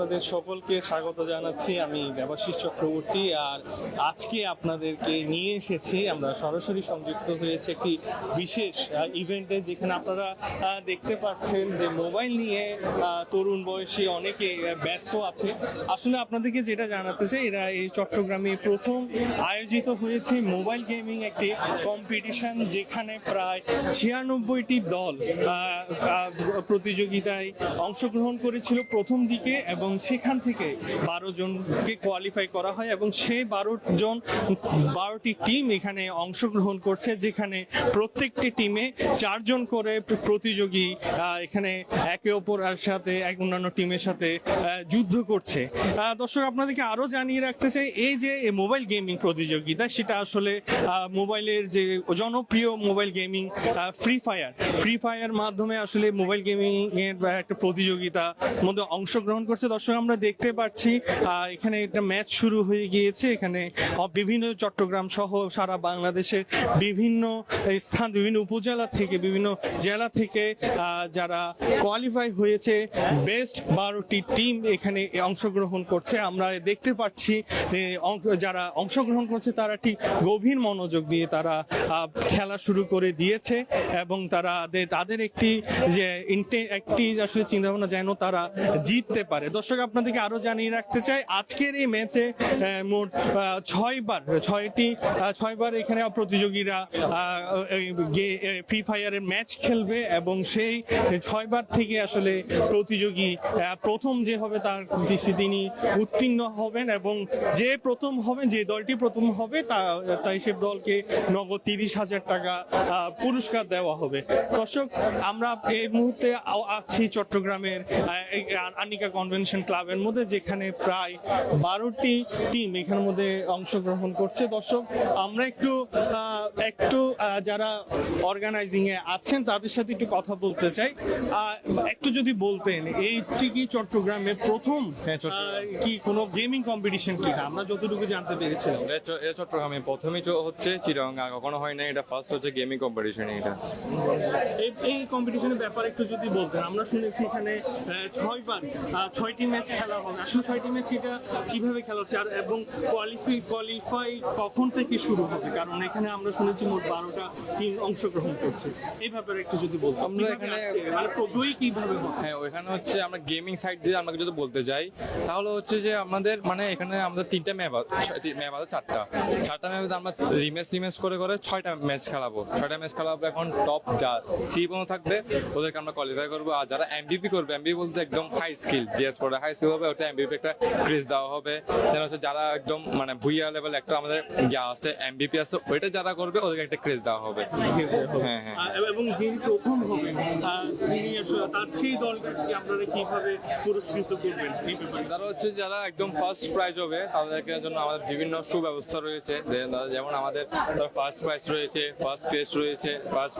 আপনাদের সকলকে স্বাগত জানাচ্ছি আমি দেবাশিস চক্রবর্তী আর আজকে আপনাদেরকে নিয়ে এসেছি, আমরা সরাসরি সংযুক্ত হয়েছে একটি বিশেষ ইভেন্টে যেখানে আপনারা দেখতে পাচ্ছেন যে মোবাইল নিয়ে তরুণ বয়সী অনেকে ব্যস্ত আছে। আসলে আপনাদেরকে যেটা জানাতে চাই, এরা এই চট্টগ্রামে প্রথম আয়োজিত হয়েছে মোবাইল গেমিং একটি কম্পিটিশন যেখানে প্রায় ছিয়ানব্বইটি দল প্রতিযোগিতায় অংশগ্রহণ করেছিল প্রথম দিকে এবং সেখান থেকে বারো জনকে কোয়ালিফাই করা হয় এবং সেই বারো জন, বারোটি টিম এখানে অংশগ্রহণ করছে, যেখানে প্রত্যেকটি টিমে চারজন করে প্রতিযোগী এখানে একে অপরের সাথে, এক অন্যান্য টিমের সাথে যুদ্ধ করছে। দর্শক, আপনাদেরকে আরও জানিয়ে রাখতে চাই, এই যে মোবাইল গেমিং প্রতিযোগিতা, সেটা আসলে মোবাইলের যে জনপ্রিয় mobile gaming Free Fire Free Fire মাধ্যমে আসলে মোবাইল গেমিং এর একটা প্রতিযোগিতা মধ্যে অংশগ্রহণ করছে। দর্শক, আমরা দেখতে পাচ্ছি এখানে একটা ম্যাচ শুরু হয়ে গিয়েছে। এখানে বিভিন্ন চট্টগ্রাম সহ সারা বাংলাদেশের বিভিন্ন স্থান, বিভিন্ন উপজেলা থেকে, বিভিন্ন জেলা থেকে যারা কোয়ালিফাই হয়েছে বেস্ট বারোটি টিম এখানে অংশগ্রহণ করছে। আমরা দেখতে পাচ্ছি যারা অংশগ্রহণ করছে, তারা ঠিক গভীর মনোযোগ দিয়ে তারা খেলা শুরু করে দিয়েছে এবং তারা তাদের একটি যে একটি আসলে চিন্তা ভাবনা যেন তারা জিততে পারে। দর্শক, আপনাদেরকে আরও জানিয়ে রাখতে চাই, আজকের এই ম্যাচে মোট ছয়বার, ছয়টি ছয়বার এখানে প্রতিযোগীরা ফ্রি ফায়ারের ম্যাচ খেলবে এবং সেই ছয়বার থেকে আসলে প্রতিযোগী প্রথম যে হবে তার তিনি উত্তীর্ণ হবেন এবং যে প্রথম হবে, যে দলটি প্রথম হবে তাই সে দলকে নগদ তিরিশ হাজার টাকা পুরস্কার দেওয়া হবে। দর্শক, আমরা এই মুহূর্তে আছি চট্টগ্রামের আনিকা কনভেনশন ক্লাবের মধ্যে যেখানে প্রায় বারোটি টিম এখানের মধ্যে অংশগ্রহণ করছে। দর্শক আমরা একটু একটু যারা অর্গানাইজিং এ আছেন তাদের সাথে একটু কথা বলতে চাই। একটু যদি বলতেন এইটি কি চট্টগ্রামে প্রথম হ্যাঁ। কি কোনো গেমিং কম্পিটিশন কিনা আমরা যতটুকু জানতে পেরেছিলাম। এটা চট্টগ্রামে প্রথমেই হচ্ছে চিরং আর কখনো হয় না এটা ফার্স্ট হচ্ছে গেমিং কম্পিটিশন এটা। এই এই কম্পিটিশনের ব্যাপারে একটু যদি বলতেন আমরা শুনেছি এখানে ছয়বার আহ, ছয়টি ম্যাচ খেলা হবে। আসলে ছয়টি ম্যাচ এটা কীভাবে খেলা হচ্ছে? আর এবং কোয়ালিফাই কোয়ালিফাই কখন থেকে শুরু হবে? কারণ এখানে আমরা শুনেছি মোট বারোটা টিম অংশগ্রহণ করছে। এই ব্যাপারে একটু যদি বলতেন। আমরা এখানে-? মানে জয়ী কীভাবে হ্যাঁ ওইখানে হচ্ছে আমরা গেমিং সাইড দিয়ে আমরা যদি বলতে যাই তাহলে হচ্ছে যে আমাদের মানে এখানে আমাদের তিনটা ম্যাপ ম্যাপ আছে চারটা। চারটা ম্যাপে আমরা রিমেস রিমেস করে করে ছয়টা ম্যাচ খেলাবো। ছয়টা ম্যাচ খেলাবো এখন টপ যা থ্রি পর্যন্ত থাকবে। ওদেরকে আমরা কোয়ালিফাই করব। আর যারা এমবিপি করবে এমবিপি বলতে একদম হাই স্কিল জিএস পড়ে হাই স্কিল হবে ওটা এমবিপি একটা ক্রেজ দেওয়া হবে। যেন হচ্ছে যারা একদম মানে ভুইয়া লেভেল একটা আমাদের যা আছে এমবিপি আছে ওইটা যারা করবে ওদেরকে একটা ক্রেজ দেওয়া হবে। হ্যাঁ হ্যাঁ। এবং যিনি প্রথম হবেন তিনি তার সেই দলটাকে আপনারা কীভাবে পুরস্কৃত করবেন তারা হচ্ছে যারা একদম ফার্স্ট প্রাইজ হবে তাদেরকে জন্য আমাদের বিভিন্ন সুব্যবস্থা রয়েছে। যেমন আমাদের ফার্স্ট প্রাইজ রয়েছে ফার্স্ট প্লেস রয়েছে ফার্স্ট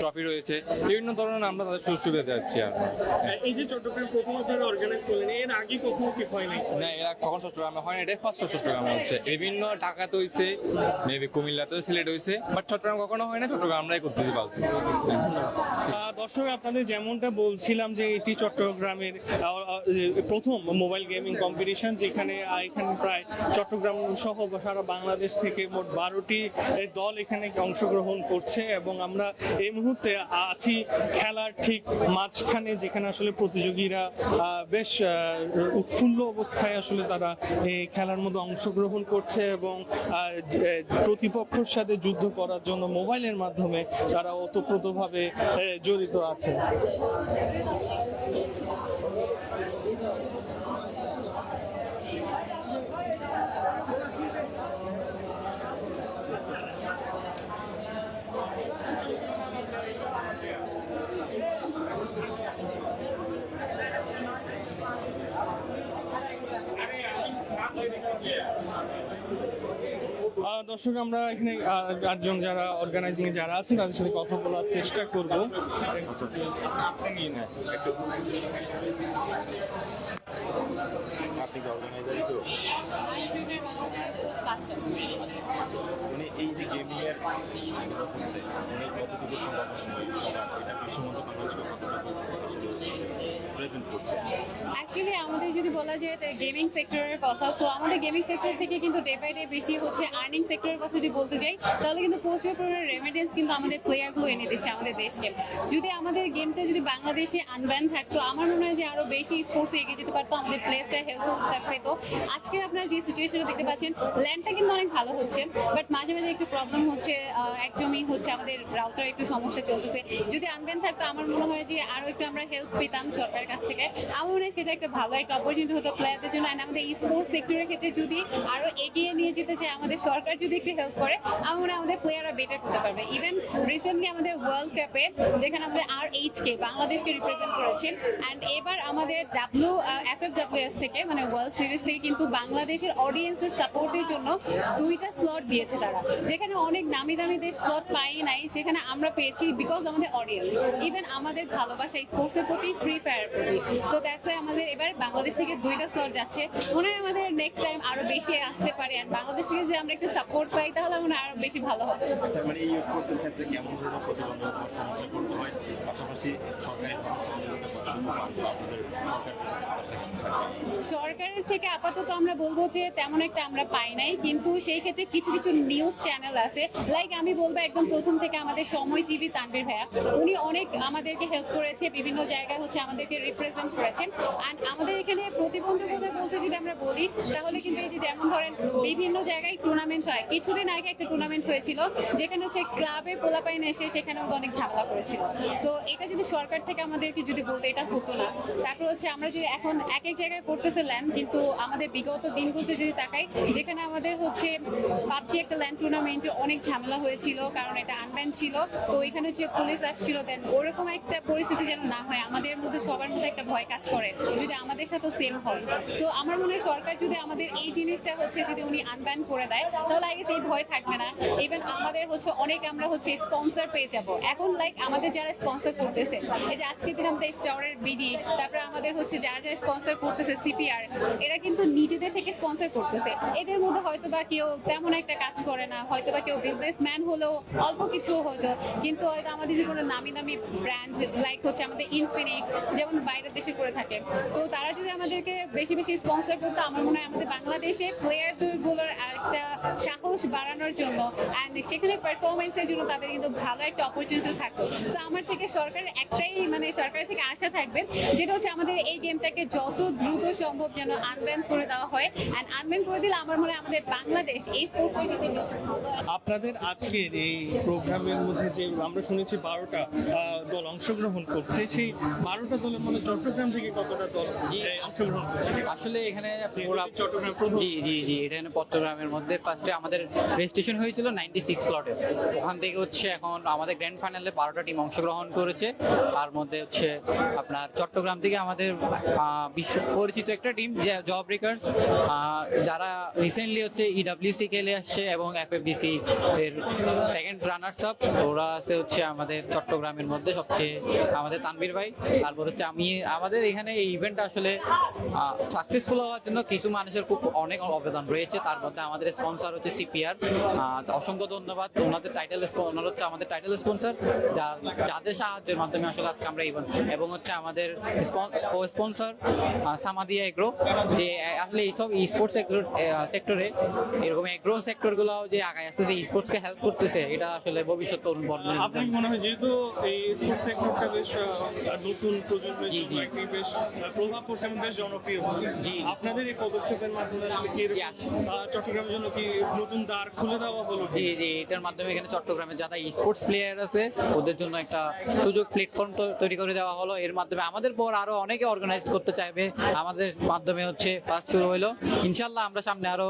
ট্রফি রয়েছে বিভিন্ন ধরনের আমরা তাদের সুযোগ সুবিধা দিচ্ছি আর এই যে চট্টগ্রাম প্রথম আপনারা অর্গানাইজ করলেন। এর আগে কখনো কি হয় নাই? না এরা কখন চট্টগ্রামে হয় না এটাই ফার্স্ট চট্টগ্রামে হচ্ছে। বিভিন্ন ঢাকাতে হয়েছে মেবি কুমিল্লাতেও সিলেট হয়েছে বাট চট্টগ্রাম কখনো হয় না চট্টগ্রাম আমরাই করতেছি পারছি আহ, দর্শক আপনাদের যেমনটা বলছিলাম যে এটি চট্টগ্রামের প্রথম মোবাইল গেমিং কম্পিটিশন যেখানে এখানে প্রায় চট্টগ্রাম সহ সারা বাংলাদেশ থেকে মোট বারোটি দল এখানে অংশগ্রহণ করছে এবং আমরা এই মুহূর্তে আছি খেলার ঠিক মাঝখানে যেখানে আসলে প্রতিযোগীরা বেশ উৎফুল্ল অবস্থায় আসলে তারা এই খেলার মধ্যে অংশগ্রহণ করছে এবং প্রতিপক্ষের সাথে যুদ্ধ করার জন্য মোবাইলের মাধ্যমে তারা ওতপ্রোতভাবে জড়িত আছে দর্শক, আমরা এখানে আটজন যারা অর্গানাইজিং এ যারা আছেন, তাদের সাথে কথা বলার চেষ্টা করব। আপনি মানে এই যে গেমিং এর হচ্ছে কতটুকু সম্ভাবনা? সবার এটা বিশ্বমঞ্চ কনভার্স কতটুকু আসলে প্রেজেন্ট করছে অ্যাকচুয়ালি আমাদের যদি বলা যায় গেমিং সেক্টরের কথা সো আমাদের গেমিং সেক্টর থেকে কিন্তু ডে বাই ডে বেশি হচ্ছে আর্নিং সেক্টরের কথা যদি বলতে যাই, তাহলে কিন্তু প্রচুর পরিমাণে কিন্তু আমাদের প্লেয়ারগুলো এনে দিচ্ছে আমাদের দেশকে। যদি আমাদের গেমটা যদি বাংলাদেশে আনব্যান থাকতো, আমার মনে হয় যে আরও বেশি স্পোর্টসে এগিয়ে যেতে পারতো, আমাদের পেতো আজকের আপনারা যে সিচুয়েশনটা দেখতে পাচ্ছেন ল্যান্ডটা কিন্তু অনেক ভালো হচ্ছে বাট মাঝে মাঝে একটু প্রবলেম হচ্ছে একদমই হচ্ছে আমাদের রাউটার একটু সমস্যা চলতেছে। যদি আনবেন থাকতো, আমার মনে হয় যে আরও একটু আমরা হেল্প পেতাম সরকারের কাছ থেকে। আমার মনে হয় সেটা একটা ভালো একটা অপরচুনিটি হতো প্লেয়ারদের জন্য। And আমাদের স্পোর্টস সেক্টরের ক্ষেত্রে যদি আরও এগিয়ে নিয়ে যেতে চায়, আমাদের সরকার যদি একটু হেল্প করে আমার মনে হয় আমাদের প্লেয়াররা বেটার করতে পারবে। ইভেন রিসেন্টলি আমাদের ওয়ার্ল্ড কাপে যেখানে আমাদের আর এইচ কে বাংলাদেশকে রিপ্রেজেন্ট করেছেন অ্যান্ড এবার আমাদের ডাব্লিউ এফ এফ ডাব্লিউএস থেকে মানে ওয়ার্ল্ড সিরিজ থেকে কিন্তু বাংলাদেশের অডিয়েন্সের সাপোর্টের জন্য দুইটা স্লট দিয়েছে তারা। যেখানে অনেক নামি দামি দেশ স্লট পাই নাই, সেখানে আমরা পেয়েছি বিকজ আমাদের অডিয়েন্স ইভেন আমাদের ভালোবাসা স্পোর্টসের প্রতি ফ্রি ফায়ার প্রতি। তো ওয়াই আমাদের এবার বাংলাদেশ থেকে দুইটা স্তর যাচ্ছে। মনে হয় আমাদের নেক্সট টাইম আরও বেশি আসতে পারে। আর বাংলাদেশ থেকে যে আমরা একটু সাপোর্ট পাই, তাহলে মনে আরও বেশি ভালো হবে। আচ্ছা মানে এই ক্ষেত্রে কেমন ধরনের করতে হয়, পাশাপাশি সরকারের কোনো সহযোগিতা আপনাদের সরকারের থেকে আপাতত আমরা বলব যে তেমন একটা আমরা পাই নাই, কিন্তু সেই ক্ষেত্রে কিছু কিছু নিউজ চ্যানেল আছে। লাইক আমি বলব একদম প্রথম থেকে আমাদের সময় টিভি তানভীর ভাইয়া। উনি অনেক আমাদেরকে হেল্প করেছে, বিভিন্ন জায়গায় হচ্ছে আমাদেরকে রিপ্রেজেন্ট করেছেন অ্যান্ড আমাদের এখানে প্রতিবন্ধকতা বলতে যদি আমরা বলি, তাহলে কিন্তু এই যে যেমন ধরেন বিভিন্ন জায়গায় টুর্নামেন্ট হয়। কিছুদিন আগে একটা টুর্নামেন্ট হয়েছিল, যেখানে হচ্ছে ক্লাবে পোলাপাইন এসে সেখানে অনেক ঝামেলা করেছিল। সো এটা যদি সরকার থেকে আমাদেরকে যদি বলতে, এটা হতো না। তারপর হচ্ছে আমরা যদি এখন এক এক জায়গায় করতেছে ল্যান্ড কিন্তু আমাদের বিগত দিনগুলোতে যদি তাকাই, যেখানে আমাদের হচ্ছে পাবজি একটা ল্যান্ড টুর্নামেন্টে অনেক ঝামেলা হয়েছিল, কারণ এটা আনব্যান ছিল। তো এখানে হচ্ছে পুলিশ আসছিল দেন ওরকম একটা পরিস্থিতি যেন না হয়, আমাদের মধ্যে সবার মধ্যে একটা ভয় কাজ করে, যদি আমাদের সাথেও সেম হয়। সো আমার মনে হয় সরকার যদি আমাদের এই জিনিসটা হচ্ছে যদি উনি আনব্যান করে দেয়, তাহলে আগে সেই ভয় থাকবে না। ইভেন আমাদের হচ্ছে অনেক আমরা হচ্ছে স্পন্সর পেয়ে যাব। এখন লাইক আমাদের যারা স্পন্সর করতেছে, এই যে আজকে দিন আমাদের স্টারের বিডি তারপরে আমাদের হচ্ছে যারা যারা স্পন্সর করতেছে সিপিআর, এরা কিন্তু নিজেদের থেকে স্পন্সর করতেছে। এদের মধ্যে হয়তো বা কেউ তেমন একটা কাজ করে না হয়তো বা কেউ বিজনেসম্যান হলেও অল্প কিছু হয়তো, কিন্তু হয়তো আমাদের যে কোনো নামি দামি ব্র্যান্ড লাইক হচ্ছে আমাদের ইনফিনিক্স যেমন বাইরের দেশে করে থাকে। তো তারা যদি আমাদেরকে বেশি বেশি স্পন্সর করতো, আমার মনে হয় আমাদের বাংলাদেশে প্লেয়ার প্লেয়ারগুলোর একটা সাহস বাড়ানোর জন্য অ্যান্ড সেখানে পারফরমেন্সের জন্য তাদের কিন্তু ভালো একটা অপরচুনিটি থাকতো। তো আমার থেকে সরকারের একটাই মানে সরকারের থেকে আশা থাকবে, যেটা হচ্ছে আমাদের এই গেমটাকে যত দ্রুত সম্ভব যেন আনব্যান করে দেওয়া হয়। অ্যান্ড আনব্যান করে দিলে আমার মনে হয় আমাদের বাংলাদেশ এই স্পোর্টস আপনাদের আজকের এই প্রোগ্রামের মধ্যে যে আমরা শুনেছি বারোটা দল অংশগ্রহণ করছে সেই বারোটা দলের মধ্যে চট্টগ্রাম থেকে কতটা দল এই, অংশগ্রহণ করছে? আসলে এখানে চট্টগ্রাম জি জি জি এটা চট্টগ্রামের মধ্যে। ফার্স্টে আমাদের রেজিস্ট্রেশন হয়েছিল নাইনটি সিক্স প্লটে ওখান থেকে হচ্ছে এখন আমাদের গ্র্যান্ড ফাইনালে বারোটা টিম অংশগ্রহণ করেছে। তার মধ্যে হচ্ছে আপনার চট্টগ্রাম থেকে আমাদের আহ, বিশ্ব পরিচিত একটা টিম যে জব ব্রেকার্স যারা রিসেন্টলি হচ্ছে ইডাব্লিউসি খেলে আসছে এবং এফএফডিসি এর সেকেন্ড রানার্স আপ ওরা আছে হচ্ছে আমাদের চট্টগ্রামের মধ্যে সবচেয়ে আমাদের তানভীর ভাই। তারপর হচ্ছে আমি, আমাদের এখানে এই ইভেন্টটা আসলে সাকসেসফুল হওয়ার জন্য কিছু মানুষের খুব অনেক অবদান রয়েছে। তার মধ্যে আমাদের স্পন্সর হচ্ছে সিপিআর অসংখ্য ধন্যবাদ। ওনাদের টাইটেল ওনার হচ্ছে আমাদের টাইটেল স্পন্সর যাদের সাহায্যের মাধ্যমে আসলে আজকে আমরা ইভেন্ট এবং হচ্ছে আমাদের স্পন্সর সামাদিয়া এগ্রো যে আসলে এইসব স্পোর্টস সেক্টরে এরকম এগ্রো সেক্টরগুলো যে আগায় আসতেছে স্পোর্টসকে হেল্প করতেছে এটা আসলে ভবিষ্যৎ তরুণ আপনার মনে হয় যেহেতু এই স্পোর্টস সেক্টরটা বেশ নতুন প্রজন্মের জন্য একটি বেশ প্রভাব পড়ছে এবং বেশ জনপ্রিয় হচ্ছে। আপনাদের এই পদক্ষেপের মাধ্যমে আসলে কি চট্টগ্রামের জন্য কি নতুন দ্বার খুলে দেওয়া হলো? জি জি এটার মাধ্যমে এখানে চট্টগ্রামে যারা স্পোর্টস প্লেয়ার আছে ওদের জন্য একটা সুযোগ প্ল্যাটফর্ম তৈরি করে দেওয়া হলো। এর মাধ্যমে আমাদের পর আরও অনেকে অর্গানাইজ করতে চাইবে আমাদের মাধ্যমে হচ্ছে কাজ শুরু হলো ইনশাল্লাহ আমরা সামনে আরও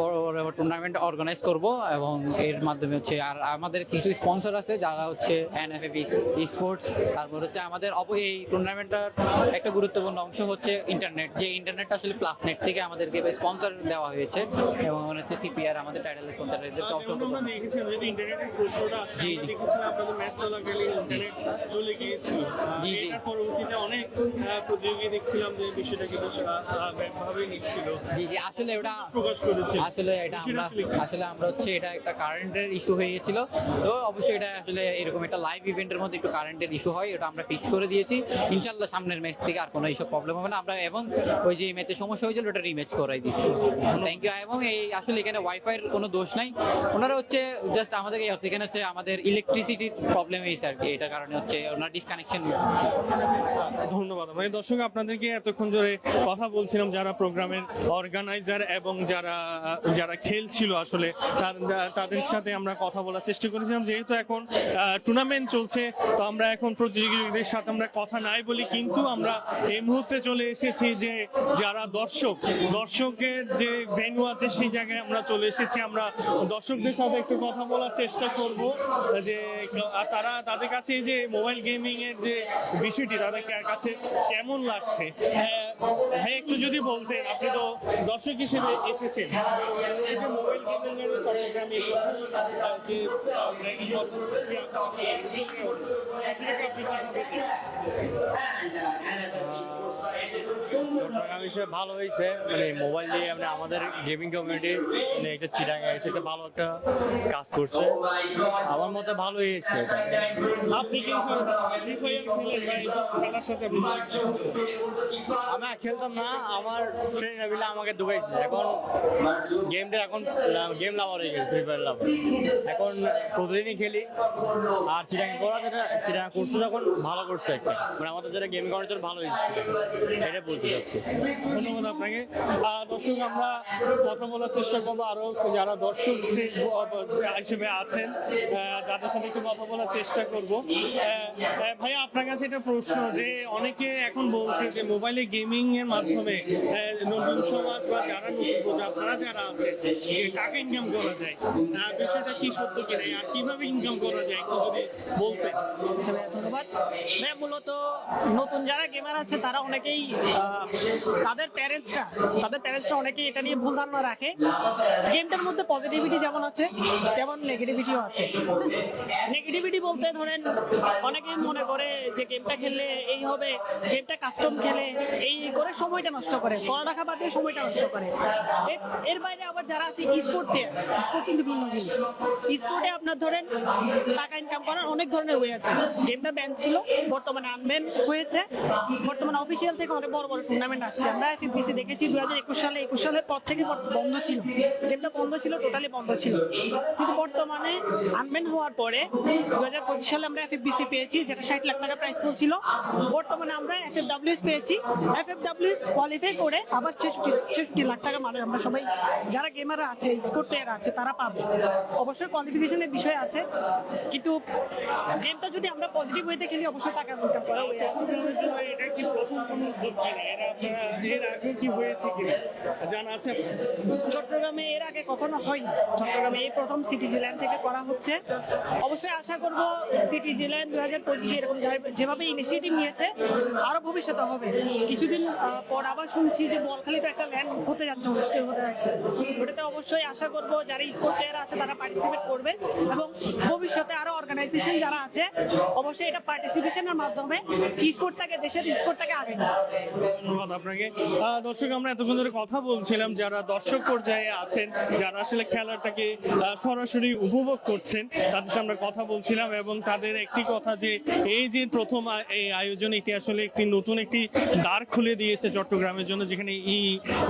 বড় বড় টুর্নামেন্ট অর্গানাইজ করব এবং এর মাধ্যমে হচ্ছে আর আমাদের কিছু স্পন্সর আছে যারা হচ্ছে এনএফএফ স্পোর্টস তারপর হচ্ছে আমাদের অব এই টুর্নামেন্টটার একটা গুরুত্বপূর্ণ অংশ হচ্ছে ইন্টারনেট যে ইন্টারনেটটা আসলে প্লাস নেট থেকে আমাদেরকে স্পন্সর দেওয়া হয়েছে এবং হচ্ছে সিপিআর আমাদের টাইটেল স্পন্সর জি, জি। জি, জি। দেখছিলাম যে নিচ্ছিল। জি জি আসলে ওটা প্রকাশ করেছে। আসলে এটা আমরা আসলে আমরা হচ্ছে এটা একটা কারেন্টের ইস্যু হয়ে গেছিল। তো অবশ্যই এটা আসলে এরকম একটা লাইভ ইভেন্টের মধ্যে একটু কারেন্টের ইস্যু হয় ওটা আমরা ফিক্স করে দিয়েছি। ইনশাল্লাহ সামনের ম্যাচ থেকে আর কোনো এইসব প্রবলেম হবে না। আমরা এবং ওই যে ম্যাচে সমস্যা হয়েছিল ওটা রিম্যাচ করাই দিচ্ছি। থ্যাংক ইউ এবং এই আসলে এখানে ওয়াইফাইয়ের কোনো দোষ নাই। ওনারা হচ্ছে জাস্ট আমাদের এখানে হচ্ছে আমাদের ইলেকট্রিসিটির প্রবলেম হয়েছে আর কি। এটার কারণে হচ্ছে ওনার ডিসকানেকশন ধন্যবাদ। মানে দর্শক, আপনাদেরকে এতক্ষণ ধরে কথা বলছিলাম যারা প্রোগ্রামের অর্গানাইজার এবং যারা যারা খেলছিল আসলে তাদের সাথে আমরা কথা বলার চেষ্টা করেছিলাম। যেহেতু এখন টুর্নামেন্ট চলছে, তো আমরা এখন প্রতিযোগীদের সাথে আমরা কথা নাই বলি, কিন্তু আমরা এই মুহূর্তে চলে এসেছি যে যারা দর্শক, দর্শকের যে ভেন্যু আছে সেই জায়গায় আমরা চলে এসেছি। আমরা দর্শকদের সাথে একটু কথা বলার চেষ্টা করব, যে তারা, তাদের কাছে এই যে মোবাইল গেমিং এর যে বিষয়টি, তাদের কাছে কেমন লাগছে হ্যাঁ, ভাই একটু যদি বলতেন আপনি তো দর্শক হিসেবে এসেছেন মোবাইল চট্টগ্রামে? চট্টগ্রাম হিসেবে ভালো হয়েছে। মানে মোবাইল দিয়ে মানে আমাদের গেমিং কমিউনিটি মানে একটা চিটাঙ্গা এসে একটা ভালো একটা কাজ করছে। আমার মতে ভালো হয়েছে আপনি কি ফ্রি ফায়ার খেলেন বা এইসব খেলার সাথে আমি খেলতাম না আমার ফ্রেন্ডরা মিলে আমাকে ঢুকাইছে। এখন গেমটা এখন গেম লাভার হয়ে গেছে ফ্রি ফায়ার লাভার এখন প্রতিদিনই খেলি। আর চিটাঙ্গা করা যেটা চিটাঙ্গা করছে যখন ভালো করছে একটা। মানে আমাদের যেটা গেম করার জন্য ভালো হয়েছে। এটা বলতে চাচ্ছি ধন্যবাদ আপনাকে। দর্শক আমরা কথা বলার চেষ্টা করব আরও যারা দর্শক হিসেবে আছেন তাদের সাথে একটু কথা বলার চেষ্টা করব। ভাই আপনার কাছে একটা প্রশ্ন যে অনেকে এখন বলছে যে মোবাইলে গেমিং এর মাধ্যমে নতুন সমাজ বা যারা নতুন প্রজা আপনারা যারা আছে টাকা ইনকাম করা যায়? বিষয়টা কি সত্য কিনা? আর কীভাবে ইনকাম করা যায় একটু যদি বলতেন। আচ্ছা ধন্যবাদ। মূলত নতুন যারা গেমার আছে তারা অনেকেই তাদের প্যারেন্টসরা তাদের প্যারেন্টসরা অনেকেই এটা নিয়ে ভুল ধারণা রাখে। গেমটার মধ্যে পজিটিভিটি যেমন আছে, তেমন নেগেটিভিটিও আছে। নেগেটিভিটি বলতে ধরেন, অনেকেই মনে করে যে গেমটা খেললে এই হবে গেমটা কাস্টম খেলে এই করে সময়টা নষ্ট করে, পড়ালেখা বাদ দিয়ে সময়টা নষ্ট করে। এর- এর বাইরে আবার যারা আছে স্পোর্ট প্লেয়ার স্পোর্ট কিন্তু ভিন্ন জিনিস। স্পোর্টে আপনার ধরেন, টাকা ইনকাম করার অনেক ধরনের ওয়ে আছে। গেমটা ব্যান ছিল, বর্তমানে আনব্যান হয়েছে। বর্তমানে অফিসিয়াল থেকে অনেক বড় বড় টুর্নামেন্ট আসছে। আমরা এফএফবিসি দেখেছি দু হাজার একুশ সালে। একুশ সালের পর থেকে বন্ধ ছিল। গেমটা বন্ধ ছিল টোটালি বন্ধ ছিল। কিন্তু বর্তমানে আনব্যান হওয়ার পরে দু হাজার পঁচিশ সালে আমরা এফএফবিসি পেয়েছি, যেটা ষাট লাখ টাকা প্রাইস পুল ছিল। বর্তমানে আমরা এফএফডাব্লিউএস পেয়েছি। এফএফডাব্লিউএস কোয়ালিফাই করে আবার ছেষট্টি ছেষট্টি লাখ টাকা মানে আমরা সবাই যারা গেমাররা আছে স্পোর্ট প্লেয়ার আছে, তারা পাবে। অবশ্যই কোয়ালিফিকেশনের বিষয় আছে। কিন্তু গেমটা যদি আমরা পজিটিভ ওয়েতে খেলি, অবশ্যই টাকা ইনকাম করা হয়ে চট্টগ্রামে এর আগে কখনো হয়নি। চট্টগ্রামে এই প্রথম সিটি জিল্যান্ড থেকে করা হচ্ছে। অবশ্যই আশা করব সিটি জিল্যান্ড দু হাজার পঁচিশে এরকম যেভাবে ইনিশিয়েটিভ নিয়েছে, আরও ভবিষ্যতে হবে। কিছুদিন পর আবার শুনছি যে বলখালিতে একটা ল্যান্ড হতে যাচ্ছে, অনুষ্ঠিত হতে যাচ্ছে। ওটাতে অবশ্যই আশা করব যারা স্পোর্ট প্লেয়ার আছে, তারা পার্টিসিপেট করবে এবং ভবিষ্যতে আরও অর্গানাইজেশন যারা আছে, অবশ্যই এটা পার্টিসিপেশনের মাধ্যমে স্পোর্টটাকে দেশের স্পোর্টটাকে আগে ধন্যবাদ আপনাকে। দর্শক, আমরা এতক্ষণ ধরে কথা বলছিলাম যারা দর্শক পর্যায়ে আছেন, যারা আসলে খেলাটাকে সরাসরি উপভোগ করছেন, তাদের সাথে আমরা কথা বলছিলাম এবং তাদের একটি কথা যে এই যে প্রথম এই আয়োজন, এটি আসলে একটি নতুন একটি দ্বার খুলে দিয়েছে চট্টগ্রামের জন্য, যেখানে এই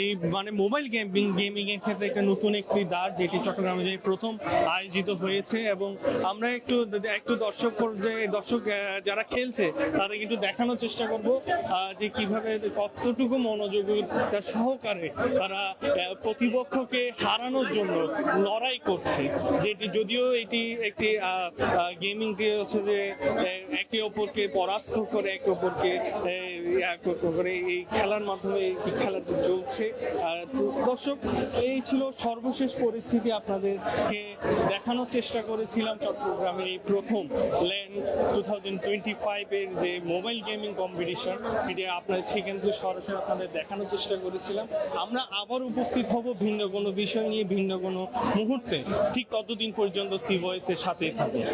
এই মানে মোবাইল গেমিং গেমিং এর ক্ষেত্রে একটা নতুন একটি দ্বার, যেটি চট্টগ্রামে যে প্রথম আয়োজিত হয়েছে এবং আমরা একটু একটু দর্শক পর্যায়ে, দর্শক যারা খেলছে তাদের কিন্তু দেখানোর চেষ্টা করব যে কীভাবে কতটুকু মনোযোগিতা সহকারে তারা প্রতিপক্ষকে হারানোর জন্য লড়াই করছে। যেটি যদিও এটি একটি গেমিং হচ্ছে যে একে অপরকে পরাস্ত করে, একে অপরকে করে এই খেলার মাধ্যমে এই খেলাটি চলছে। দর্শক, এই ছিল সর্বশেষ পরিস্থিতি আপনাদেরকে দেখানোর চেষ্টা করেছিলাম চট্টগ্রামের এই প্রথম ল্যান্ড টু থাউজেন্ড টোয়েন্টি ফাইভের যে মোবাইল গেমিং কম্পিটিশন এটি আপনাদের সেখান থেকে সরাসরি আপনাদের দেখানোর চেষ্টা করেছিলাম। আমরা আবার উপস্থিত হব ভিন্ন কোনো বিষয় নিয়ে, ভিন্ন কোনো মুহূর্তে। ঠিক ততদিন পর্যন্ত সি ভয়েসের সাথেই থাকুন।